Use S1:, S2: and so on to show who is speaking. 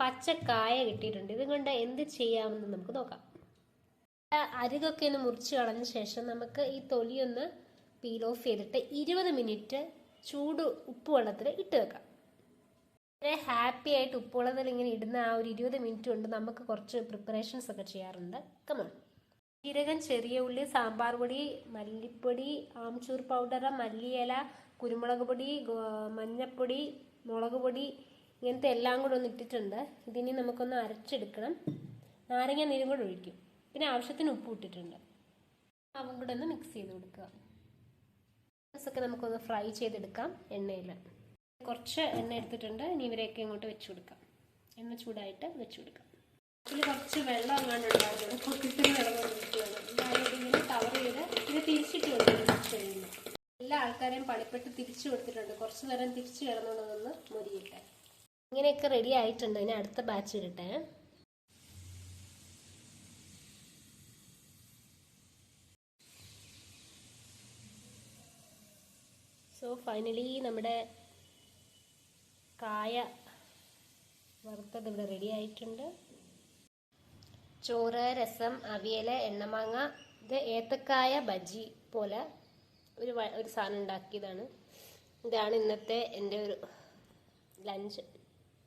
S1: പച്ച കായ കിട്ടിയിട്ടുണ്ട്. ഇതുകൊണ്ട് എന്ത് ചെയ്യാമെന്ന് നമുക്ക് നോക്കാം. അരികൊക്കെ ഒന്ന് മുറിച്ച് കളഞ്ഞ ശേഷം നമുക്ക് ഈ തൊലിയൊന്ന് പീൽ ഓഫ് ചെയ്തിട്ട് ഇരുപത് മിനിറ്റ് ചൂട് ഉപ്പ് വെള്ളത്തിൽ ഇട്ട് വെക്കാം. വളരെ ഹാപ്പി ആയിട്ട് ഉപ്പ് വെള്ളത്തിൽ ഇങ്ങനെ ഇടുന്ന ആ ഒരു ഇരുപത് മിനിറ്റ് കൊണ്ട് നമുക്ക് കുറച്ച് പ്രിപ്പറേഷൻസ് ഒക്കെ ചെയ്യാറുണ്ട്. കമോൺ ജീരകം ചെറിയ ഉള്ളി സാമ്പാർ പൊടി മല്ലിപ്പൊടി ആംചൂർ പൗഡർ മല്ലിയില കുരുമുളക് പൊടി മഞ്ഞപ്പൊടി മുളക് പൊടി ഇങ്ങനത്തെ എല്ലാം കൂടെ ഒന്ന് ഇട്ടിട്ടുണ്ട്. ഇതിനി നമുക്കൊന്ന് അരച്ചെടുക്കണം. നാരങ്ങ നീരും കൂടെ ഒഴിക്കും. പിന്നെ ആവശ്യത്തിന് ഉപ്പ് ഇട്ടിട്ടുണ്ട്. അവൻ കൂടെ ഒന്ന് മിക്സ് ചെയ്ത് കൊടുക്കുക. ഒക്കെ നമുക്കൊന്ന് ഫ്രൈ ചെയ്തെടുക്കാം എണ്ണയിൽ. കുറച്ച് എണ്ണ എടുത്തിട്ടുണ്ട്. ഇനി ഇവരെയൊക്കെ ഇങ്ങോട്ട് വെച്ച് കൊടുക്കാം. എണ്ണ ചൂടായിട്ട് വെച്ച് കൊടുക്കാം. ഇതിൽ കുറച്ച് വെള്ളം ചെയ്ത് ഇത് തിരിച്ചിട്ട് കഴിയുമ്പോൾ. എല്ലാ ആൾക്കാരെയും പണിപ്പെട്ട് തിരിച്ചു കൊടുത്തിട്ടുണ്ട്. കുറച്ച് നേരം തിരിച്ചു കിടന്നുള്ളതൊന്ന് മുരിയിട്ടെ. ഇങ്ങനെയൊക്കെ റെഡി ആയിട്ടുണ്ട്. ഇനി അടുത്ത ബാച്ച് ഇടട്ടെ സോ ഫൈനലി നമ്മുടെ കായ വറുത്തത് ഇവിടെ റെഡി ആയിട്ടുണ്ട്. ചോറ് രസം അവിയൽ എണ്ണമാങ്ങ ഇത് ഏത്തക്കായ ബജി പോലെ ഒരു ഒരു സാധനം ഉണ്ടാക്കിയതാണ്. ഇതാണ് ഇന്നത്തെ എന്റെ ഒരു ലഞ്ച്